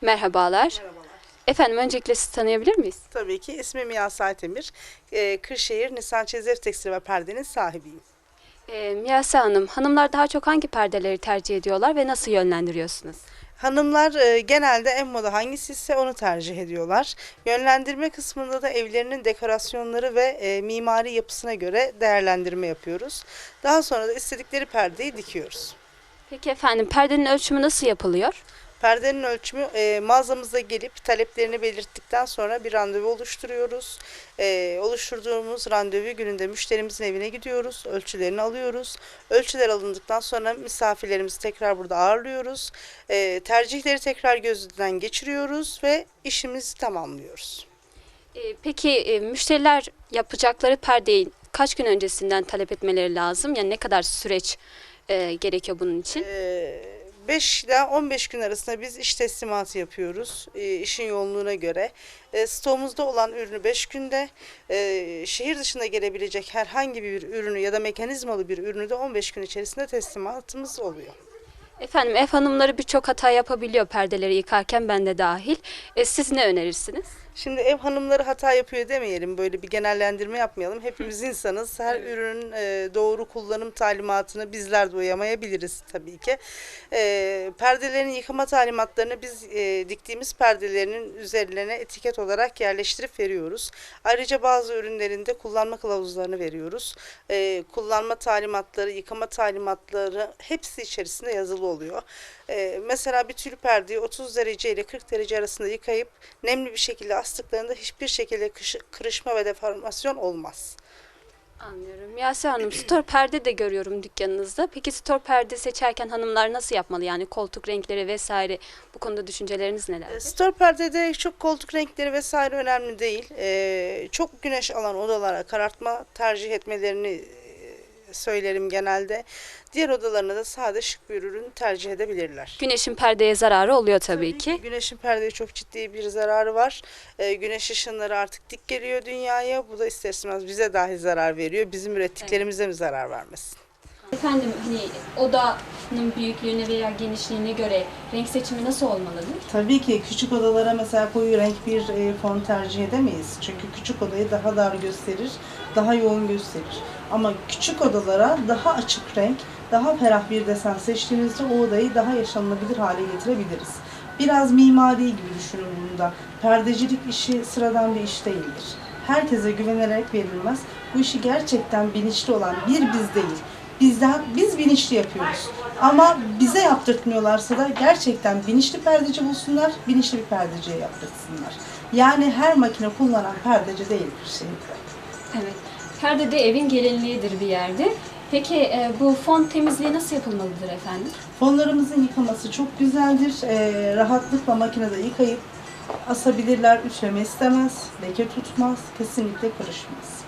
Merhabalar. Merhabalar. Efendim öncelikle sizi tanıyabilir miyiz? Tabii ki ismim Yas Aytemir. Ee, Kırşehir Nisan Çezer Tekstil ve Perde'nin sahibiyim. Ee, Miyase Hanım, hanımlar daha çok hangi perdeleri tercih ediyorlar ve nasıl yönlendiriyorsunuz? Hanımlar e, genelde en moda hangisi ise onu tercih ediyorlar. Yönlendirme kısmında da evlerinin dekorasyonları ve e, mimari yapısına göre değerlendirme yapıyoruz. Daha sonra da istedikleri perdeyi dikiyoruz. Peki efendim perdenin ölçümü nasıl yapılıyor? Perdenin ölçümü e, mağazamıza gelip taleplerini belirttikten sonra bir randevu oluşturuyoruz. E, oluşturduğumuz randevu gününde müşterimizin evine gidiyoruz. Ölçülerini alıyoruz. Ölçüler alındıktan sonra misafirlerimizi tekrar burada ağırlıyoruz. E, tercihleri tekrar gözden geçiriyoruz ve işimizi tamamlıyoruz. Ee, peki e, müşteriler yapacakları perdeyi kaç gün öncesinden talep etmeleri lazım? Yani ne kadar süreç e, gerekiyor bunun için? E, 5 ile 15 gün arasında biz iş teslimatı yapıyoruz e, işin yoğunluğuna göre. E, stoğumuzda olan ürünü 5 günde, e, şehir dışında gelebilecek herhangi bir ürünü ya da mekanizmalı bir ürünü de 15 gün içerisinde teslimatımız oluyor. Efendim ev hanımları birçok hata yapabiliyor perdeleri yıkarken ben de dahil. E, siz ne önerirsiniz? Şimdi ev hanımları hata yapıyor demeyelim, böyle bir genellendirme yapmayalım. Hepimiz insanız. Her ürünün e, doğru kullanım talimatını bizler de uyamayabiliriz tabii ki. E, perdelerin yıkama talimatlarını biz e, diktiğimiz perdelerinin üzerlerine etiket olarak yerleştirip veriyoruz. Ayrıca bazı ürünlerinde kullanma kılavuzlarını veriyoruz. E, kullanma talimatları, yıkama talimatları hepsi içerisinde yazılı oluyor. E, mesela bir tül perdeyi 30 derece ile 40 derece arasında yıkayıp nemli bir şekilde astıklarında hiçbir şekilde kırışma ve deformasyon olmaz. Anlıyorum. Miyase Hanım, stor perde de görüyorum dükkanınızda. Peki stor perde seçerken hanımlar nasıl yapmalı? Yani koltuk renkleri vesaire bu konuda düşünceleriniz neler? E, Store perdede çok koltuk renkleri vesaire önemli değil. E, çok güneş alan odalara karartma tercih etmelerini söylerim genelde. Diğer odalarına da sade şık bir ürün tercih edebilirler. Güneşin perdeye zararı oluyor tabii, ki. Güneşin perdeye çok ciddi bir zararı var. Ee, güneş ışınları artık dik geliyor dünyaya. Bu da ister istemez bize dahi zarar veriyor. Bizim ürettiklerimize mi zarar vermesin? Efendim hani odanın büyüklüğüne veya genişliğine göre renk seçimi nasıl olmalıdır? Tabii ki küçük odalara mesela koyu renk bir e, fon tercih edemeyiz. Çünkü küçük odayı daha dar gösterir, daha yoğun gösterir. Ama küçük odalara daha açık renk, daha ferah bir desen seçtiğimizde o odayı daha yaşanılabilir hale getirebiliriz. Biraz mimari gibi düşünün bunu da. Perdecilik işi sıradan bir iş değildir. Herkese güvenerek verilmez. Bu işi gerçekten bilinçli olan bir biz değil. Bizden biz bilinçli yapıyoruz. Ama bize yaptırtmıyorlarsa da gerçekten bilinçli perdeci bulsunlar, bilinçli bir perdeciye yaptırsınlar. Yani her makine kullanan perdeci değildir şimdi. Evet. Perde de evin gelinliğidir bir yerde. Peki e, bu fon temizliği nasıl yapılmalıdır efendim? Fonlarımızın yıkaması çok güzeldir. Ee, rahatlıkla makinede yıkayıp asabilirler. Üçleme istemez, leke tutmaz, kesinlikle karışmaz.